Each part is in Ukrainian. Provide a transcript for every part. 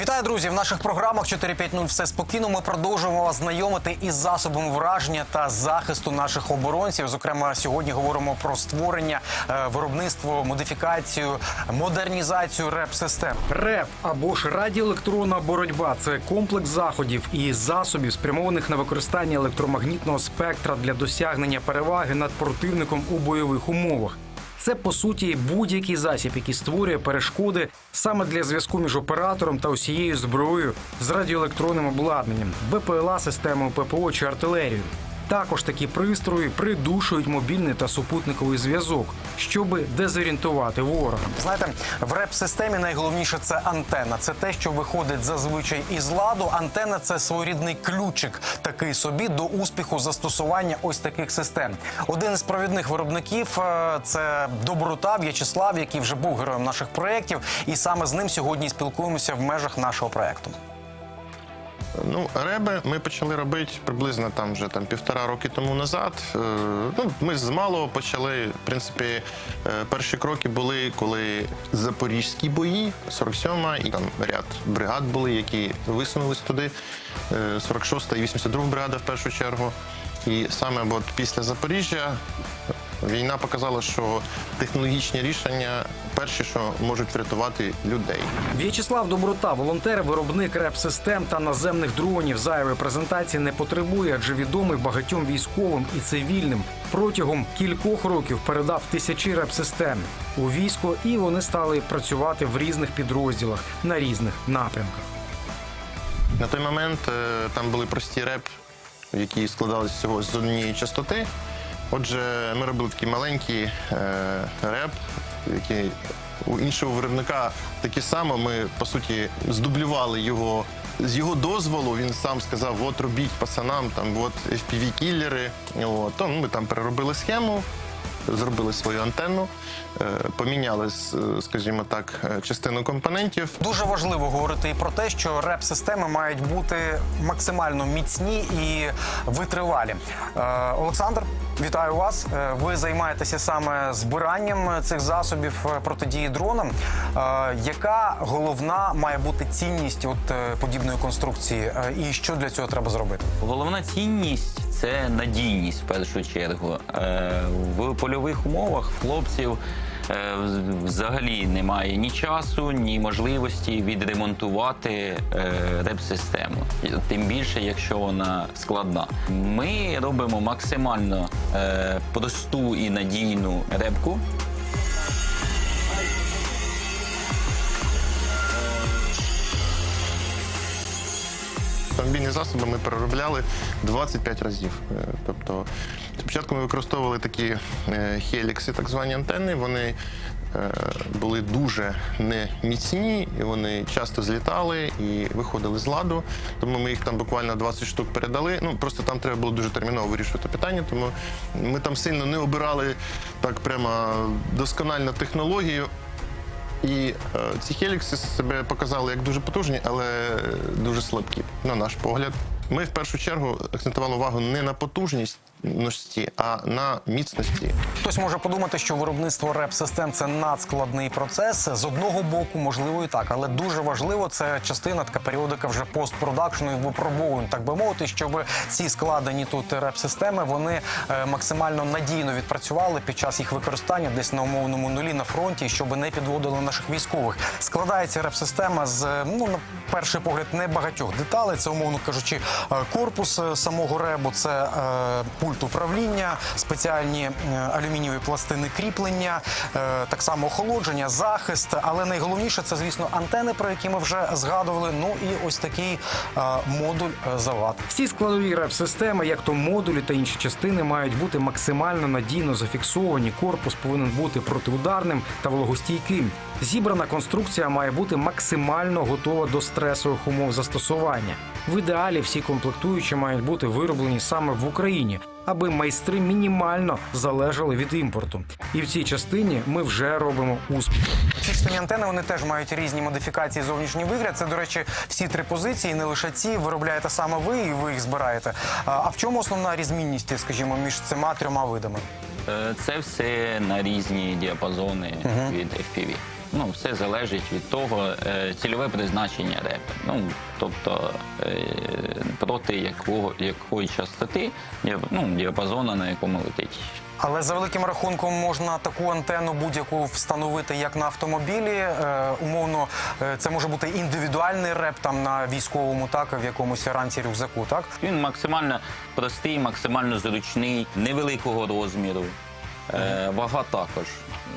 Вітаю, друзі! В наших програмах 4.5.0 все спокійно. Ми продовжуємо вас знайомити із засобами враження та захисту наших оборонців. Зокрема, сьогодні говоримо про створення, е, виробництво, модифікацію, модернізацію реп-систем. РЕП або ж радіоелектронна боротьба це комплекс заходів і засобів, спрямованих на використання електромагнітного спектра для досягнення переваги над противником у бойових умовах. Це по суті будь-який засіб, який створює перешкоди саме для зв'язку між оператором та усією зброєю з радіоелектронним обладнанням, БПЛА, системою ППО чи артилерією. Також такі пристрої придушують мобільний та супутниковий зв'язок, щоби дезорієнтувати ворога. Знаєте, в реп-системі найголовніше це антенна. Це те, що виходить зазвичай із ладу. Антенна це своєрідний ключик такий собі до успіху застосування ось таких систем. Один із провідних виробників е, це Доброта В'ячеслав, який вже був героєм наших проєктів, і саме з ним сьогодні спілкуємося в межах нашого проєкту. Ну, реби ми почали робити приблизно там вже там півтора роки тому назад. Е, Ну, ми з малого почали. В принципі, е, перші кроки були, коли запорізькі бої, 47-ма, і там ряд бригад були, які висунулись туди. Е, 46-та і 82 бригада в першу чергу. І саме от після Запоріжжя війна показала, що технологічні рішення перші, що можуть врятувати людей. В'ячеслав Доброта, волонтер, виробник реп-систем та наземних дронів. Зайвої презентації не потребує, адже відомий багатьом військовим і цивільним. Протягом кількох років передав тисячі реп-систем у військо, і вони стали працювати в різних підрозділах на різних напрямках. На той момент е, там були прості реп, які складалися всього з однієї частоти. Отже, ми робили такий маленький е, реп, який у іншого виробника таке само. Ми по суті здублювали його. З його дозволу він сам сказав: от робіть пацанам, там от FPV-кілери. От. То ми там переробили схему, зробили свою антенну, е, поміняли, скажімо так, частину компонентів. Дуже важливо говорити і про те, що реп-системи мають бути максимально міцні і витривалі. Е, Олександр, вітаю вас. Е, Ви займаєтеся саме збиранням цих засобів е, протидії дронам. Е, Яка головна має бути цінність от подібної конструкції, і що для цього треба зробити? Головна цінність це надійність в першу чергу. В польових умовах хлопців взагалі немає ні часу, ні можливості відремонтувати е, реп-систему. Тим більше, якщо вона складна. Ми робимо максимально е, просту і надійну репку. Автомобільні засоби ми переробляли 25 разів. Е, Тобто, спочатку ми використовували такі е, хелікси, так звані антенни. Вони е, були дуже неміцні, і вони часто злітали і виходили з ладу. Тому ми їх там буквально 20 штук передали. Ну просто там треба було дуже терміново вирішувати питання. Тому ми там сильно не обирали так прямо доскональну технологію. І е, ці хелікси себе показали як дуже потужні, але дуже слабкі, на наш погляд. Ми в першу чергу акцентували увагу не на потужності, а на міцності. Хтось може подумати, що виробництво реп-систем це надскладний процес. З одного боку, можливо, і так, але дуже важливо це частина така періодика вже постпродакшну і випробовувань, так би мовити, щоб ці складені тут реп-системи вони е, максимально надійно відпрацювали під час їх використання десь на умовному нулі на фронті, щоб не підводили наших військових. Складається реп-система з е, ну на перший погляд небагатьох деталей. Це умовно кажучи, е, корпус самого ребу, це е, пульт управління, спеціальні е, алюмінієві пластини кріплення, е, так само охолодження, захист. Але найголовніше це, звісно, антени, про які ми вже згадували. Ну і ось такий е, модуль завод. Всі складові реп-системи, як то модулі та інші частини, мають бути максимально надійно зафіксовані. Корпус повинен бути протиударним та вологостійким. Зібрана конструкція має бути максимально готова до стресових умов застосування. В ідеалі всі комплектуючі мають бути вироблені саме в Україні, аби майстри мінімально залежали від імпорту. І в цій частині ми вже робимо успіх. Ці штані антени вони теж мають різні модифікації зовнішній вигляд. Це, до речі, всі три позиції, не лише ці виробляєте саме ви, і ви їх збираєте. А а в чому основна різмінність, скажімо, між цими трьома видами? Е, Це все на різні діапазони від FPV. Ну, все залежить від того, е, цільове призначення репи. Ну, тобто е, проти якого, якої частоти, ну, діапазону, на якому летить. Але за великим рахунком можна таку антенну будь-яку встановити як на автомобілі. Е, умовно, е, це може бути індивідуальний реп там на військовому, так в якомусь ранці рюкзаку, так Він максимально простий, максимально зручний, невеликого розміру. Е, вага також.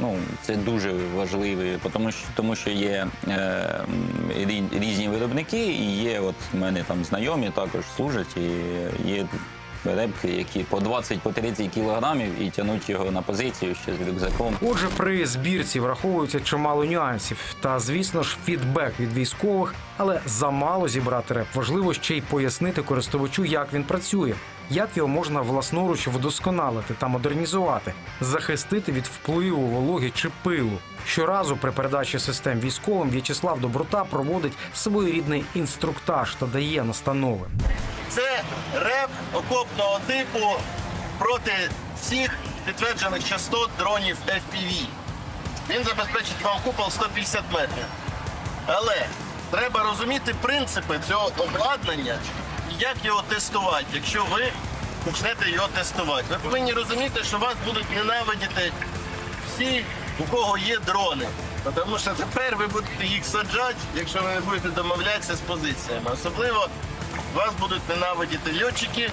Ну, це дуже важливо, тому що, тому що є е, рі- різні виробники, і є, от в мене там знайомі також служать, і є репки, які по 20 по 30 кілограмів і тянуть його на позицію ще з рюкзаком. Отже, при збірці враховується чимало нюансів. Та звісно ж, фідбек від військових, але замало зібрати реп. Важливо ще й пояснити користувачу, як він працює, як його можна власноруч вдосконалити та модернізувати, захистити від впливу вологи чи пилу. Щоразу при передачі систем військовим В'ячеслав Доброта проводить своєрідний інструктаж та дає настанови. Це реп окопного типу проти всіх підтверджених частот дронів FPV. Він забезпечить вам купол 150 метрів. Але треба розуміти принципи цього обладнання як його тестувати, якщо ви почнете його тестувати. Ви повинні розуміти, що вас будуть ненавидіти всі, у кого є дрони. Тому що тепер ви будете їх саджати, якщо ви не будете домовлятися з позиціями. Особливо вас будуть ненавидіти льотчики,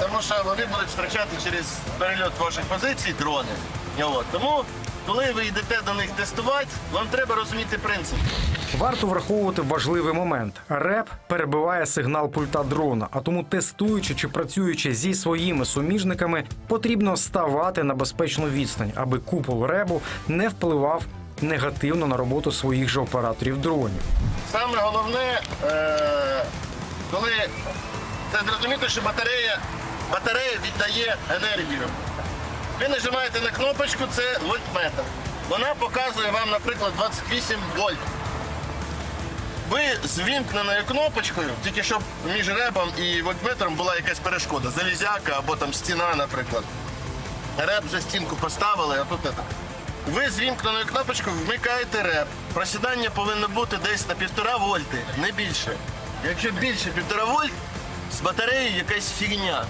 тому що вони будуть втрачати через перельот ваших позицій дрони. Тому, коли ви йдете до них тестувати, вам треба розуміти принцип. Варто враховувати важливий момент. Реп перебиває сигнал пульта дрона, а тому тестуючи чи працюючи зі своїми суміжниками, потрібно ставати на безпечну відстань, аби купол ребу не впливав негативно на роботу своїх же операторів дронів. Саме головне, е, коли це зрозуміти, що батарея, батарея віддає енергію. Ви нажимаєте на кнопочку, це вольтметр. Вона показує вам, наприклад, 28 вольт. Ви з вімкненою кнопочкою, тільки щоб між ребом і вольтметром була якась перешкода, залізяка або там стіна, наприклад. Реп за стінку поставили, а тут это. Ви з вімкненою кнопочкою вмикаєте реп. Просідання повинно бути десь на півтора вольти, не більше. Якщо більше півтора вольт, з батареєю якась фігня.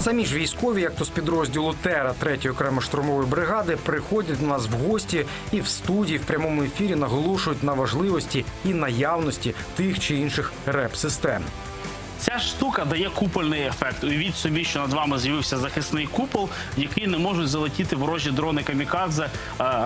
Самі ж військові, як то з підрозділу Тера 3-ї окремо штурмової бригади, приходять до нас в гості і в студії в прямому ефірі наголошують на важливості і наявності тих чи інших реп-систем. Ця штука дає купольний ефект. Уявіть собі, що над вами з'явився захисний купол, який не можуть залетіти ворожі дрони камікадзе е,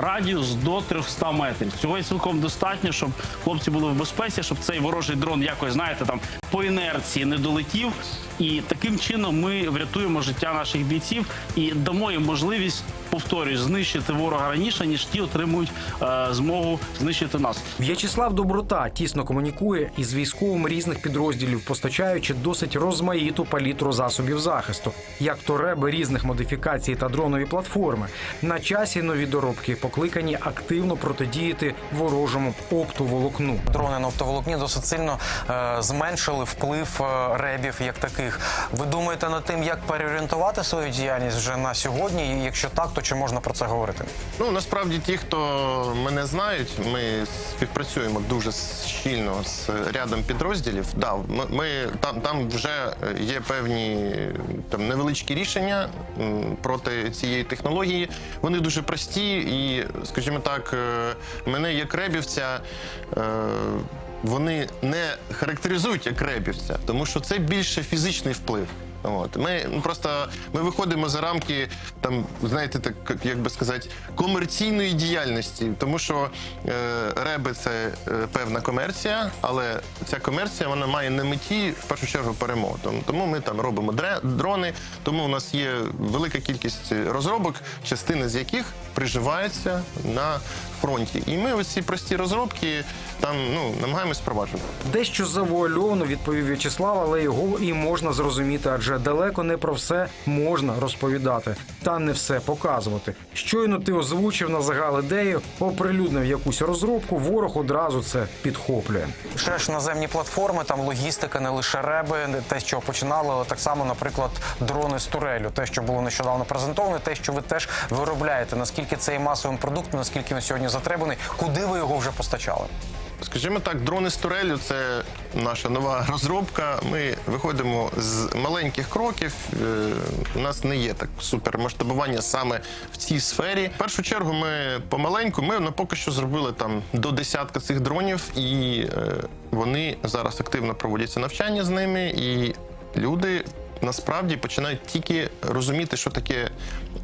радіус до 300 метрів. Цього цілком достатньо, щоб хлопці були в безпеці, щоб цей ворожий дрон якось знаєте там по інерції не долетів. І таким чином ми врятуємо життя наших бійців і дамо їм можливість, повторюю, знищити ворога раніше, ніж ті отримують е, змогу знищити нас. В'ячеслав Доброта тісно комунікує із військовими різних підрозділів, постачаючи досить розмаїту палітру засобів захисту, як то реби різних модифікацій та дронові платформи. На часі нові доробки покликані активно протидіяти ворожому оптоволокну. дрони на оптоволокні досить сильно е, зменшили вплив е, ребів як таких. Ви думаєте над тим, як переорієнтувати свою діяльність вже на сьогодні? І якщо так, то чи можна про це говорити? Ну насправді ті, хто мене знають, ми співпрацюємо дуже щільно з рядом підрозділів. Да, ми, ми там, там вже є певні там невеличкі рішення проти цієї технології. Вони дуже прості, і, скажімо так, е, мене як ребівця. е, Вони не характеризують як ребівця, тому що це більше фізичний вплив. От ми просто ми виходимо за рамки там, знаєте, так як- би сказати, комерційної діяльності, тому що е, реби це е, певна комерція, але ця комерція вона має на меті в першу чергу перемогу. Тому ми там робимо дрони, тому у нас є велика кількість розробок, частина з яких приживається на фронті. І ми ось ці прості розробки там ну намагаємось впроваджувати. Дещо завуальовано відповів В'ячеслав, але його і можна зрозуміти, адже але далеко не про все можна розповідати та не все показувати. Щойно ти озвучив на загал ідею, оприлюднив якусь розробку, ворог одразу це підхоплює. Ще ж наземні платформи, там логістика, не лише реби, те, що починали, але так само, наприклад, дрони з турелю, те, що було нещодавно презентовано, те, що ви теж виробляєте. Наскільки це є масовим продуктом, наскільки він сьогодні затребаний, куди ви його вже постачали? Скажімо так, дрони з турелю це наша нова розробка. Ми виходимо з маленьких кроків. Е, У нас не є так супермасштабування саме в цій сфері. В першу чергу ми помаленьку. Ми ну, поки що зробили там до десятка цих дронів, і е, вони зараз активно проводяться навчання з ними, і люди. Насправді починають тільки розуміти, що таке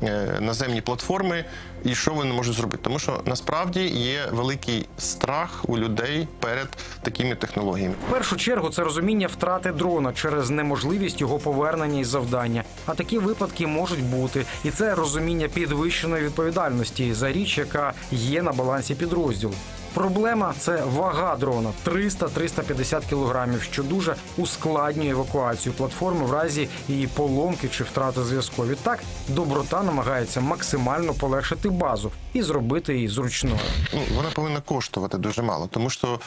е, наземні платформи і що вони можуть зробити. Тому що насправді є великий страх у людей перед такими технологіями. В першу чергу це розуміння втрати дрона через неможливість його повернення із завдання. А такі випадки можуть бути, і це розуміння підвищеної відповідальності за річ, яка є на балансі підрозділу. Проблема це вага дрона 300-350 кілограмів, що дуже ускладнює евакуацію платформи в разі її поломки чи втрати зв'язку. Відтак доброта намагається максимально полегшити базу і зробити її зручною. Ну, вона повинна коштувати дуже мало, тому що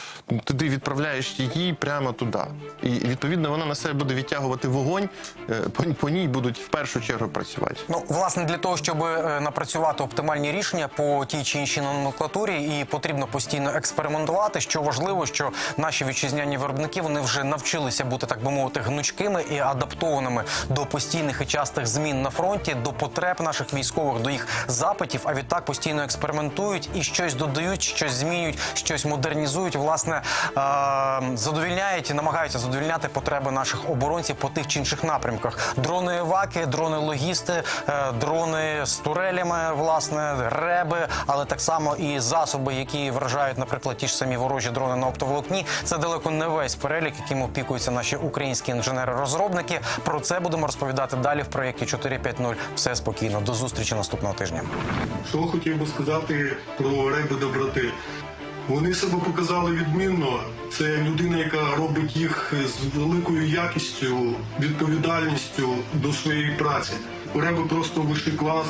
туди відправляєш її прямо туди. І відповідно вона на себе буде відтягувати вогонь, е, по, по ній будуть в першу чергу працювати. Ну, власне, для того, щоб е, напрацювати оптимальні рішення по тій чи іншій номенклатурі, і потрібно постійно експериментувати. Що важливо, що наші вітчизняні виробники вони вже навчилися бути, так би мовити, гнучкими і адаптованими до постійних і частих змін на фронті, до потреб наших військових, до їх запитів. А відтак постійно експериментують і щось додають, щось змінюють, щось модернізують. Власне е, задовільняють і намагаються задовільняти потреби наших оборонців по тих чи інших напрямках. Дрони еваки, дрони логісти, е, дрони з турелями, власне, реби, але так само і засоби, які вражають, наприклад, ті ж самі ворожі дрони на оптоволокні. Це далеко не весь перелік, яким опікуються наші українські інженери-розробники. Про це будемо розповідати далі в проєкті 4.5.0. Все спокійно. До зустрічі наступного тижня. Що хотів би сказати про реби доброти. Вони себе показали відмінно. Це людина, яка робить їх з великою якістю, відповідальністю до своєї праці. Реби просто вищий клас.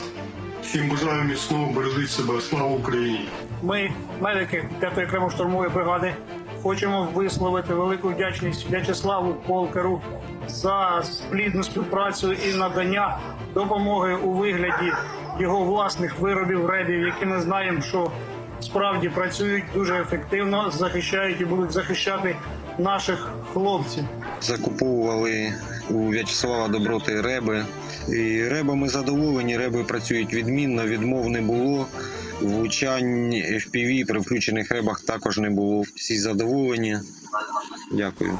Всім бажаю міцного, бережіть себе. Слава Україні! Ми, медики 5-ї окремо штурмової бригади, хочемо висловити велику вдячність В'ячеславу Полкеру за плідну співпрацю і надання допомоги у вигляді його власних виробів ребів, які ми знаємо, що справді працюють дуже ефективно, захищають і будуть захищати наших хлопців. закуповували у В'ячеслава Доброти реби. І ребами задоволені, реби працюють відмінно, відмов не було. Влучань FPV при включених ребах також не було. Всі задоволені. Дякую.